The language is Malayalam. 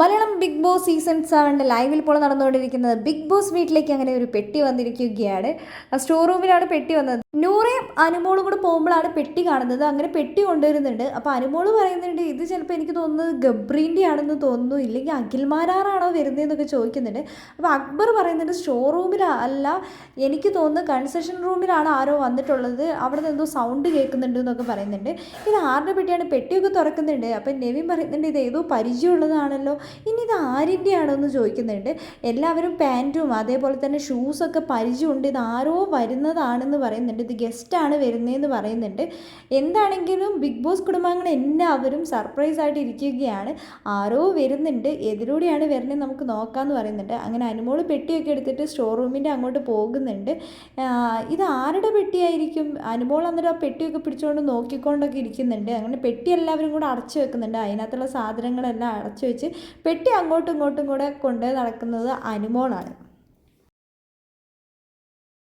മലയാളം ബിഗ് ബോസ് സീസൺ സെവന്റെ ലൈവിൽ ഇപ്പോൾ നടന്നുകൊണ്ടിരിക്കുന്നത് ബിഗ് ബോസ് വീട്ടിലേക്ക് അങ്ങനെ ഒരു പെട്ടി വന്നിരിക്കുകയാണ്. സ്റ്റോർ റൂമിലാണ് പെട്ടി വന്നത്. നൂറയും അനുമോളും കൂടെ പോകുമ്പോഴാണ് പെട്ടി കാണുന്നത്. അങ്ങനെ പെട്ടി കൊണ്ടുവരുന്നുണ്ട്. അപ്പോൾ അനുമോൾ പറയുന്നുണ്ട് ഇത് ചിലപ്പോൾ എനിക്ക് തോന്നുന്നത് ഗബ്രീന്റെ ആണെന്ന് തോന്നുന്നു ഇല്ലെങ്കിൽ അഖിൽമാരാറാണോ വരുന്നതെന്നൊക്കെ ചോദിക്കുന്നുണ്ട്. അപ്പോൾ അക്ബർ പറയുന്നുണ്ട് സ്റ്റോർ റൂമിലല്ല എനിക്ക് തോന്നുന്നു കൺസെഷൻ റൂമിലാണ് ആരോ വന്നിട്ടുള്ളത്. അവിടെ നിന്ന് എന്തോ സൗണ്ട് കേൾക്കുന്നുണ്ട് എന്നൊക്കെ പറയുന്നുണ്ട്. ഇത് ആരുടെ പെട്ടിയാണ്? പെട്ടിയൊക്കെ തുറക്കുന്നുണ്ട്. അപ്പം നെവിൻ പറയുന്നുണ്ട് ഇത് ഏതോ പരിചയമുള്ളതാണല്ലോ. ഇനി ഇത് ആരിന്റെ ആണോ എന്ന് ചോദിക്കുന്നുണ്ട്. എല്ലാവരും പാന്റും അതേപോലെ തന്നെ ഷൂസൊക്കെ പരിചയമുണ്ട്. ഇത് ആരോ വരുന്നതാണെന്ന് പറയുന്നുണ്ട്. ഇത് ഗസ്റ്റാണ് വരുന്നതെന്ന് പറയുന്നുണ്ട്. എന്താണെങ്കിലും ബിഗ് ബോസ് കുടുംബാംഗങ്ങൾ എല്ലാവരും സർപ്രൈസ് ആയിട്ട് ഇരിക്കുകയാണ്. ആരോ വരുന്നുണ്ട്. എതിലൂടെയാണ് വരുന്നത് നമുക്ക് നോക്കാമെന്ന് പറയുന്നുണ്ട്. അങ്ങനെ അനുമോൾ പെട്ടിയൊക്കെ എടുത്തിട്ട് സ്റ്റോർ റൂമിന്റെ അങ്ങോട്ട് പോകുന്നുണ്ട്. ഇത് ആരുടെ പെട്ടിയായിരിക്കും? അനുമോൾ അന്നേരം ആ പെട്ടിയൊക്കെ പിടിച്ചുകൊണ്ട് നോക്കിക്കൊണ്ടൊക്കെ ഇരിക്കുന്നുണ്ട്. അങ്ങനെ പെട്ടി എല്ലാവരും കൂടെ അടച്ചു വെക്കുന്നുണ്ട്. അതിനകത്തുള്ള സാധനങ്ങളെല്ലാം അടച്ചു വെച്ച് പെട്ടി അങ്ങോട്ടും ഇങ്ങോട്ടും കൂടെ കൊണ്ട് നടക്കുന്നത് അനുമോളാണ്.